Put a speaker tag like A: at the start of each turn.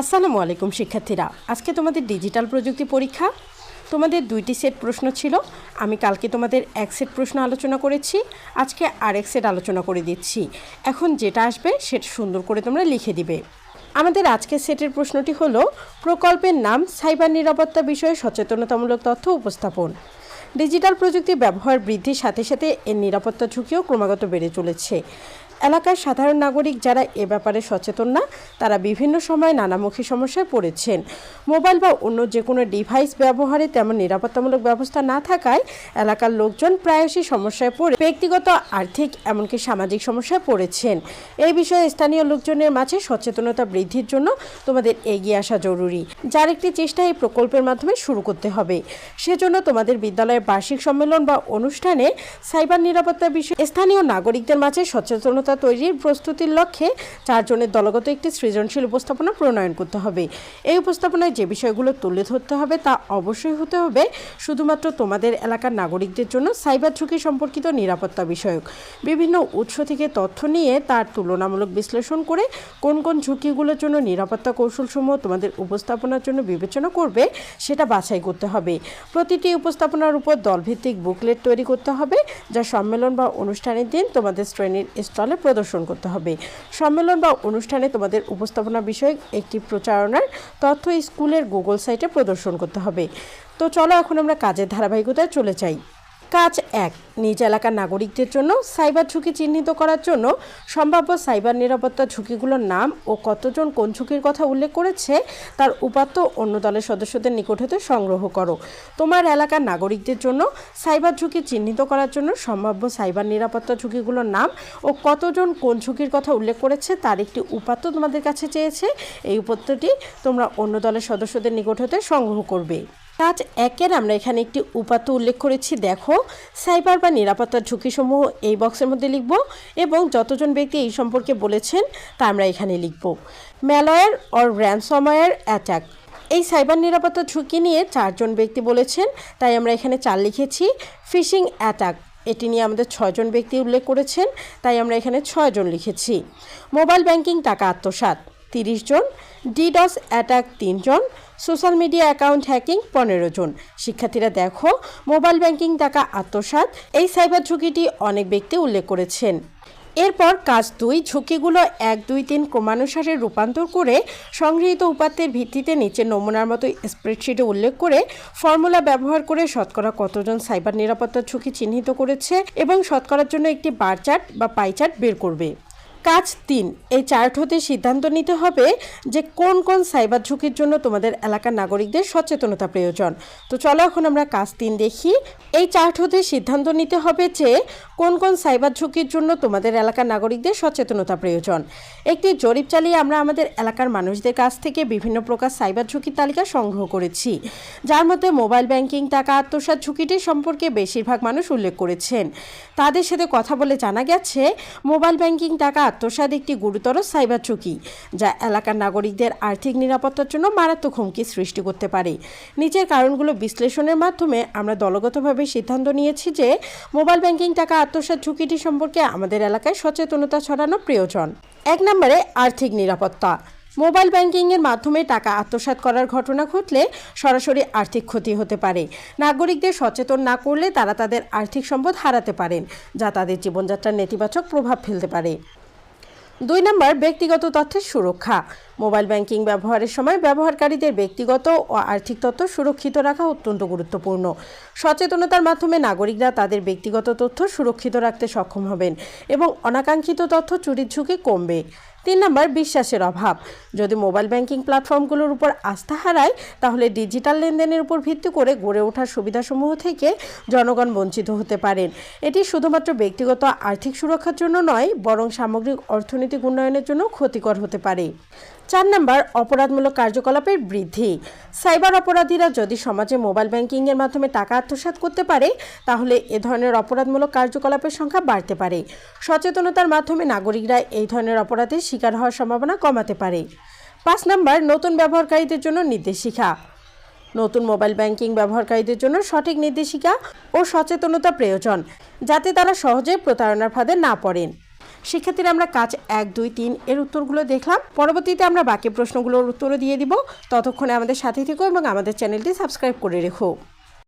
A: আসসালামু আলাইকুম, শিক্ষার্থীরা। আজকে তোমাদের ডিজিটাল প্রযুক্তি পরীক্ষা। তোমাদের দুইটি সেট প্রশ্ন ছিল। আমি কালকে তোমাদের এক সেট প্রশ্ন আলোচনা করেছি। আজকে আর এক সেট আলোচনা করে দিচ্ছি। এখন যেটা আসবে, সেটা সুন্দর করে তোমরা লিখে দিবে। আমাদের আজকের সেটের প্রশ্নটি হলো, প্রকল্পের নাম সাইবার নিরাপত্তা বিষয়ে সচেতনতামূলক তথ্য উপস্থাপন। ডিজিটাল প্রযুক্তি ব্যবহার বৃদ্ধির সাথে সাথে এর নিরাপত্তা ঝুঁকিও ক্রমাগত বেড়ে চলেছে। এলাকার সাধারণ নাগরিক যারা এ ব্যাপারে সচেতন না, তারা বিভিন্ন সময় নানামুখী সমস্যায় পড়েছেন। মোবাইল বা অন্য যে কোনো ডিভাইস ব্যবহারে তেমন নিরাপত্তামূলক ব্যবস্থা না থাকায় এলাকার লোকজন প্রায়শই সমস্যায় পড়ে, ব্যক্তিগত, আর্থিক, এমনকি সামাজিক সমস্যায় পড়েছেন। এই বিষয়ে স্থানীয় লোকজনের মাঝে সচেতনতা বৃদ্ধির জন্য তোমাদের এগিয়ে আসা জরুরি। যার একটি চেষ্টা এই প্রকল্পের মাধ্যমে শুরু করতে হবে। সেজন্য তোমাদের বিদ্যালয়ের বার্ষিক সম্মেলন বা অনুষ্ঠানে সাইবার নিরাপত্তা বিষয়ে স্থানীয় নাগরিকদের মাঝে সচেতনতা তৈরির প্রস্তুতির লক্ষ্যে চারজনের দলগত একটি সৃজনশীল উপস্থাপনা প্রণয়ন করতে হবে। এই উপস্থাপনায় যে বিষয়গুলো তুলে ধরতে হবে তা অবশ্যই হতে হবে শুধুমাত্র তোমাদের এলাকার নাগরিকদের জন্য সাইবার ঝুঁকি সম্পর্কিত নিরাপত্তা বিষয়ক। বিভিন্ন উৎস থেকে তথ্য নিয়ে তার তুলনামূলক বিশ্লেষণ করে কোন কোন ঝুঁকিগুলোর জন্য নিরাপত্তা কৌশলসমূহ তোমাদের উপস্থাপনার জন্য বিবেচনা করবে সেটা বাছাই করতে হবে। প্রতিটি উপস্থাপনার উপর দলভিত্তিক বুকলেট তৈরি করতে হবে যা সম্মেলন বা অনুষ্ঠানের দিন তোমাদের শ্রেণির স্টলে প্রদর্শন করতে হবে। সম্মেলন বা অনুষ্ঠানে তোমাদের উপস্থাপনা বিষয়ক একটি প্রচারণার তথ্য স্কুলের গুগল সাইটে প্রদর্শন করতে হবে। তো চলো এখন আমরা কাজের ধারাবাহিকতায় চলে যাই। কাজ এক। নিজ এলাকার নাগরিকদের জন্য সাইবার ঝুঁকি চিহ্নিত করার জন্য সম্ভাব্য সাইবার নিরাপত্তা ঝুঁকিগুলোর নাম ও কতজন কোন ঝুঁকির কথা উল্লেখ করেছে তার উপাত্ত অন্য দলের সদস্যদের নিকট হতে সংগ্রহ করো। তোমার এলাকার নাগরিকদের জন্য সাইবার ঝুঁকি চিহ্নিত করার জন্য সম্ভাব্য সাইবার নিরাপত্তা ঝুঁকিগুলোর নাম ও কতজন কোন ঝুঁকির কথা উল্লেখ করেছে তার একটি উপাত্ত তোমাদের কাছে চেয়েছে। এই উপাত্তটি তোমরা অন্য দলের সদস্যদের নিকট হতে সংগ্রহ করবে। কাজ একের আমরা এখানে একটি উপাত্ত উল্লেখ করেছি। দেখো, সাইবার বা নিরাপত্তার ঝুঁকিসমূহ এই বক্সের মধ্যে লিখব এবং যতজন ব্যক্তি এই সম্পর্কে বলেছেন, তা আমরা এখানে লিখব। Malware or ransomware attack. এই সাইবার নিরাপত্তা ঝুঁকি নিয়ে চারজন ব্যক্তি বলেছেন, তাই আমরা এখানে চার লিখেছি। ফিশিং অ্যাটাক, এটি নিয়ে আমাদের ছয়জন ব্যক্তি উল্লেখ করেছেন, তাই আমরা এখানে ছয়জন লিখেছি। মোবাইল ব্যাংকিং, টাকা আত্মসাৎ। তিরিশ জন ডিডস অ্যাটাক তিনজন সোশ্যাল মিডিয়া অ্যাকাউন্ট হ্যাকিং পনেরো জন। শিক্ষার্থীরা দেখো মোবাইল ব্যাংকিং টাকা আত্মসাৎ, এই সাইবার ঝুঁকিটি অনেক ব্যক্তি উল্লেখ করেছেন। এরপর কাজ দুই, ঝুঁকিগুলো এক, দুই, তিন ক্রমানুসারে রূপান্তর করে সংগৃহীত উপাত্তের ভিত্তিতে নিচের নমুনার মতো স্প্রেডশিটে উল্লেখ করে ফর্মুলা ব্যবহার করে শতকরা কতজন সাইবার নিরাপত্তার ঝুঁকি চিহ্নিত করেছে এবং শতকরার জন্য একটি বার চার্ট বা পাই চার্ট বের করবে। কাজ তিন। এই চার্ট হতে সিদ্ধান্ত নিতে হবে যে কোন কোন সাইবার ঝুঁকির জন্য তোমাদের এলাকার নাগরিকদের সচেতনতা প্রয়োজন। তো চলো এখন আমরা কাজ তিন দেখি। এই চার্ট হতে সিদ্ধান্ত নিতে হবে যে কোন কোন সাইবার ঝুঁকির জন্য তোমাদের এলাকার নাগরিকদের সচেতনতা প্রয়োজন। একটি জরিপ চালিয়ে আমরা আমাদের এলাকার মানুষদের কাছ থেকে বিভিন্ন প্রকার সাইবার ঝুঁকির তালিকা সংগ্রহ করেছি। যার মধ্যে মোবাইল ব্যাংকিং, টাকা আত্মসাৎ ঝুঁকিটি সম্পর্কে বেশিরভাগ মানুষ উল্লেখ করেছেন। তাদের সাথে কথা বলে জানা গেছে, মোবাইল ব্যাংকিং, টাকা আত্মসাৎ একটি গুরুতর সাইবার ঝুঁকি, যা এলাকার নাগরিকদের আর্থিক নিরাপত্তার জন্য মারাত্মক হুমকি সৃষ্টি করতে পারে। নিচের কারণগুলো বিশ্লেষণের মাধ্যমে আমরা দলগতভাবে সিদ্ধান্ত নিয়েছি যে মোবাইল ব্যাংকিং টাকা আত্মসাৎ ঝুঁকিটি সম্পর্কে আমাদের এলাকায় সচেতনতা ছড়ানো প্রয়োজন। এক নম্বরে আর্থিক নিরাপত্তা। মোবাইল ব্যাংকিংয়ের মাধ্যমে টাকা আত্মসাৎ করার ঘটনা ঘটলে সরাসরি আর্থিক ক্ষতি হতে পারে। নাগরিকদের সচেতন না করলে তারা তাদের আর্থিক সম্পদ হারাতে পারেন, যা তাদের জীবনযাত্রার নেতিবাচক প্রভাব ফেলতে পারে। দুই নম্বর, ব্যক্তিগত তথ্যের সুরক্ষা। মোবাইল ব্যাংকিং ব্যবহারের সময় ব্যবহারকারীদের ব্যক্তিগত ও আর্থিক তথ্য সুরক্ষিত রাখা অত্যন্ত গুরুত্বপূর্ণ। সচেতনতার মাধ্যমে নাগরিকরা তাদের ব্যক্তিগত তথ্য সুরক্ষিত রাখতে সক্ষম হবেন এবং অনাকাঙ্ক্ষিত তথ্য চুরির ঝুঁকি কমবে। তিন নম্বর, বিশ্বাসের অভাব। যদি মোবাইল ব্যাংকিং প্ল্যাটফর্মগুলোর উপর আস্থা হারায়, তাহলে ডিজিটাল লেনদেনের উপর ভিত্তি করে গড়ে ওঠার সুবিধাসমূহ থেকে জনগণ বঞ্চিত হতে পারেন। এটি শুধুমাত্র ব্যক্তিগত আর্থিক সুরক্ষার জন্য নয়, বরং সামগ্রিক অর্থনৈতিক উন্নয়নের জন্য ক্ষতিকর হতে পারে। চার নম্বর, অপরাধমূলক কার্যকলাপের বৃদ্ধি। সাইবার অপরাধীরা যদি সমাজে মোবাইল ব্যাংকিংয়ের মাধ্যমে টাকা আত্মসাৎ করতে পারে, তাহলে এ ধরনের অপরাধমূলক কার্যকলাপের সংখ্যা বাড়তে পারে। সচেতনতার মাধ্যমে নাগরিকরা এই ধরনের অপরাধের শিকার হওয়ার সম্ভাবনা কমাতে পারে। পাঁচ নম্বর, নতুন ব্যবহারকারীদের জন্য নির্দেশিকা। নতুন মোবাইল ব্যাংকিং ব্যবহারকারীদের জন্য সঠিক নির্দেশিকা ও সচেতনতা প্রয়োজন, যাতে তারা সহজে প্রতারণার ফাঁদে না পড়েন। শিক্ষার্থীরা আমরা কাজ এক, দুই, তিন এর উত্তরগুলো দেখলাম। পরবর্তীতে আমরা বাকি প্রশ্নগুলোর উত্তরও দিয়ে দিব। ততক্ষণে আমাদের সাথে থেকো এবং আমাদের চ্যানেলটি সাবস্ক্রাইব করে রেখো।